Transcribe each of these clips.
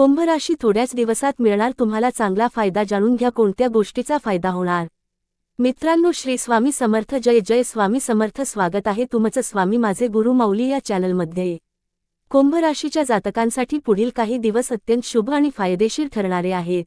कुंभ राशी थोड्याच दिवसात मिळणार तुम्हाला चांगला फायदा जाणून घ्या कोणत्या गोष्टीचा फायदा होणार. मित्रांनो श्री स्वामी समर्थ जय जय स्वामी समर्थ स्वागत आहे तुमचं स्वामी माझे गुरु माऊली या चॅनलमध्ये. कुंभ राशीच्या जातकांसाठी पुढील काही दिवस अत्यंत शुभ आणि फायदेशीर ठरणारे आहेत.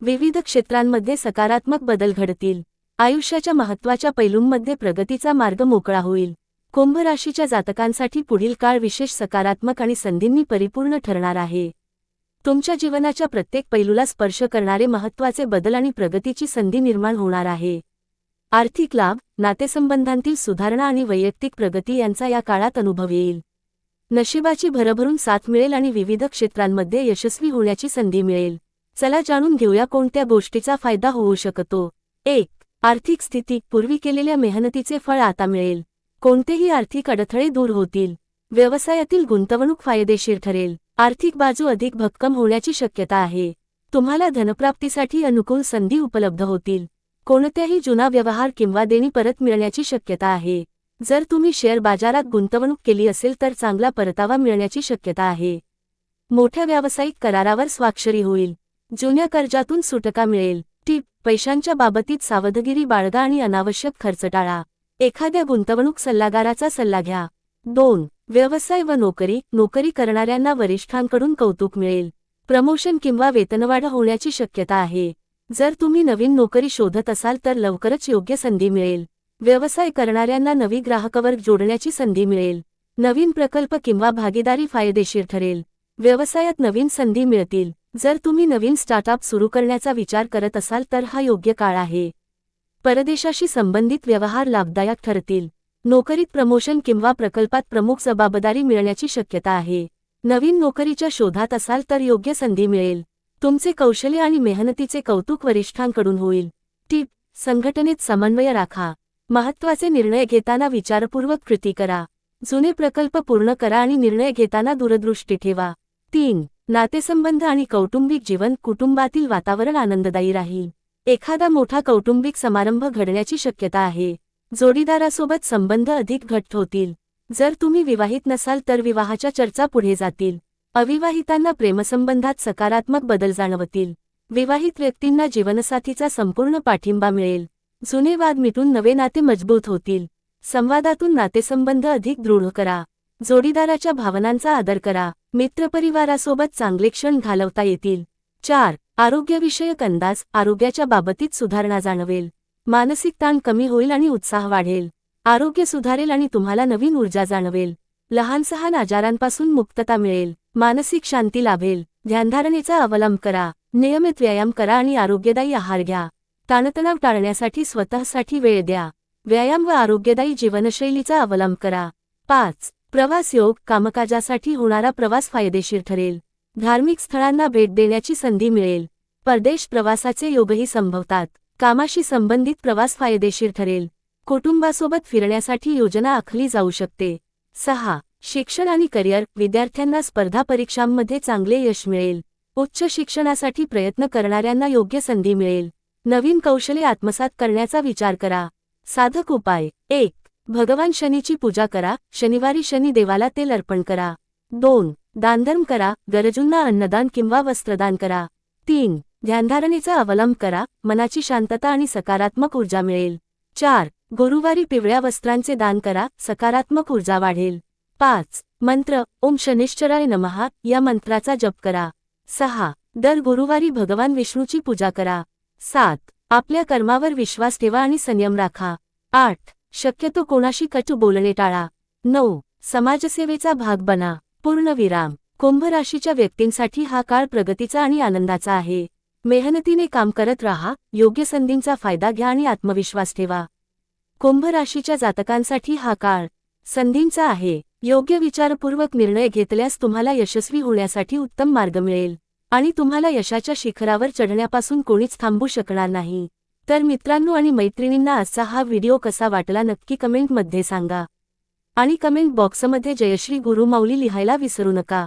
विविध क्षेत्रांमध्ये सकारात्मक बदल घडतील. आयुष्याच्या महत्त्वाच्या पैलूंमध्ये प्रगतीचा मार्ग मोकळा होईल. कुंभ राशीच्या जातकांसाठी पुढील काळ विशेष सकारात्मक आणि संधींनी परिपूर्ण ठरणार आहे. तुमच्या जीवनाच्या प्रत्येक पैलूला स्पर्श करणारे महत्त्वाचे बदल आणि प्रगतीची संधी निर्माण होणार आहे. आर्थिक लाभ नातेसंबंधांतील सुधारणा आणि वैयक्तिक प्रगती यांचा या काळात अनुभव येईल. नशिबाची भरभरून साथ मिळेल आणि विविध क्षेत्रांमध्ये यशस्वी होण्याची संधी मिळेल. चला जाणून घेऊया कोणत्या गोष्टीचा फायदा होऊ शकतो. एक आर्थिक स्थिती. पूर्वी केलेल्या मेहनतीचे फळ आता मिळेल. कोणतेही आर्थिक अडथळे दूर होतील. व्यवसायातील गुंतवणूक फायदेशीर ठरेल. आर्थिक बाजू अधिक भक्कम होण्याची शक्यता आहे. तुम्हाला धनप्राप्तीसाठी अनुकूल संधी उपलब्ध होतील. कोणत्याही जुना व्यवहार किंवा देणी परत मिळण्याची शक्यता आहे. जर तुम्ही शेअर बाजारात गुंतवणूक केली असेल तर चांगला परतावा मिळण्याची शक्यता आहे. मोठ्या व्यावसायिक करारावर स्वाक्षरी होईल. जुन्या कर्जातून सुटका मिळेल. टीप पैशांच्या बाबतीत सावधगिरी बाळगा आणि अनावश्यक खर्च टाळा. एखाद्या गुंतवणूक सल्लागाराचा सल्ला घ्या. दोन व्यवसाय व नोकरी नोकरी करणाऱ्यांना वरिष्ठांकडून कौतुक मिळेल. प्रमोशन किंवा वेतनवाढ होण्याची शक्यता आहे. जर तुम्ही नवीन नोकरी शोधत असाल तर लवकरच योग्य संधी मिळेल. व्यवसाय करणाऱ्यांना नवी ग्राहकवर्ग जोडण्याची संधी मिळेल. नवीन प्रकल्प किंवा भागीदारी फायदेशीर ठरेल. व्यवसायात नवीन संधी मिळतील. जर तुम्ही नवीन स्टार्टअप सुरू करण्याचा विचार करत असाल तर हा योग्य काळ आहे. परदेशाशी संबंधित व्यवहार लाभदायक ठरतील. नोकरीत प्रमोशन किंवा प्रकल्पात प्रमुख जबाबदारी मिळण्याची शक्यता आहे. नवीन नोकरीच्या शोधात असाल तर योग्य संधी मिळेल. तुमचे कौशल्य आणि मेहनतीचे कौतुक वरिष्ठांकडून होईल. टीप संघटनेत समन्वय राखा. महत्त्वाचे निर्णय घेताना विचारपूर्वक कृती करा. जुने प्रकल्प पूर्ण करा आणि निर्णय घेताना दूरदृष्टी ठेवा. तीन नातेसंबंध आणि कौटुंबिक जीवन कुटुंबातील वातावरण आनंददायी राहील. एखादा मोठा कौटुंबिक समारंभ घडण्याची शक्यता आहे. जोडीदारासोबत संबंध अधिक घट्ट होतील. जर तुम्ही विवाहित नसाल तर विवाहाच्या चर्चा पुढे जातील. अविवाहितांना प्रेमसंबंधात सकारात्मक बदल जाणवतील. विवाहित व्यक्तींना जीवनसाथीचा संपूर्ण पाठिंबा मिळेल. जुने वाद मिटून नवे नाते मजबूत होतील. संवादातून नातेसंबंध अधिक दृढ करा. जोडीदाराच्या भावनांचा आदर करा. मित्रपरिवारासोबत चांगले क्षण घालवता येतील. चार आरोग्यविषयक अंदाज आरोग्याच्या बाबतीत सुधारणा जाणवेल. मानसिक ताण कमी होईल आणि उत्साह वाढेल. आरोग्य सुधारेल आणि तुम्हाला नवीन ऊर्जा जाणवेल. लहानसहान आजारांपासून मुक्तता मिळेल. मानसिक शांती लाभेल. ध्यानधारणेचा अवलंब करा. नियमित व्यायाम करा आणि आरोग्यदायी आहार घ्या. ताणतणाव टाळण्यासाठी स्वतःसाठी वेळ द्या. व्यायाम व आरोग्यदायी जीवनशैलीचा अवलंब करा. पाच. प्रवास योग कामकाजासाठी होणारा प्रवास फायदेशीर ठरेल. धार्मिक स्थळांना भेट देण्याची संधी मिळेल. परदेश प्रवासाचे योगही संभवतात. कामाशी संबंधित प्रवास फायदेशीर ठरेल. कुटुंबासोबत फिरण्यासाठी योजना आखली जाऊ शकते. सहा. शिक्षण आणि करिअर. विद्यार्थ्यांना स्पर्धा परीक्षांमध्ये चांगले यश मिळेल. उच्च शिक्षणासाठी प्रयत्न करणाऱ्यांना योग्य संधी मिळेल. नवीन कौशल्य आत्मसात करण्याचा विचार करा. साधक उपाय. एक. भगवान शनीची पूजा करा. शनिवारी शनी देवाला तेल अर्पण करा. दोन. दानधर्म करा. गरजूंना अन्नदान किंवा वस्त्रदान करा. तीन. ध्यानधारणेचा अवलंब करा मनाची शांतता आणि सकारात्मक ऊर्जा मिळेल. चार. गुरुवारी पिवळ्या वस्त्रांचे दान करा सकारात्मक ऊर्जा वाढेल. पाच. मंत्र ओम शनिश्चराय नमहा या मंत्राचा जप करा. सहा. दर गुरुवारी भगवान विष्णूची पूजा करा. सात. आपल्या कर्मावर विश्वास ठेवा आणि संयम राखा. आठ. शक्यतो कोणाशी कटू बोलणे टाळा. नऊ. समाजसेवेचा भाग बना. पूर्णविराम कुंभ राशीच्या व्यक्तींसाठी हा काळ प्रगतीचा आणि आनंदाचा आहे. मेहनतीने काम करत राहा योग्य संधींचा फायदा घ्या आणि आत्मविश्वास ठेवा. कुंभ राशीच्या जातकांसाठी हा काळ संधींचा आहे. योग्य विचारपूर्वक निर्णय घेतल्यास तुम्हाला यशस्वी होण्यासाठी उत्तम मार्ग मिळेल आणि तुम्हाला यशाच्या शिखरावर चढण्यापासून कोणीच थांबू शकणार नाही. तर मित्रांनो आणि मैत्रिणींना आजचा हा व्हिडिओ कसा वाटला नक्की कमेंटमध्ये सांगा. आणि कमेंट बॉक्समध्ये जयश्री गुरुमाऊली लिहायला विसरू नका.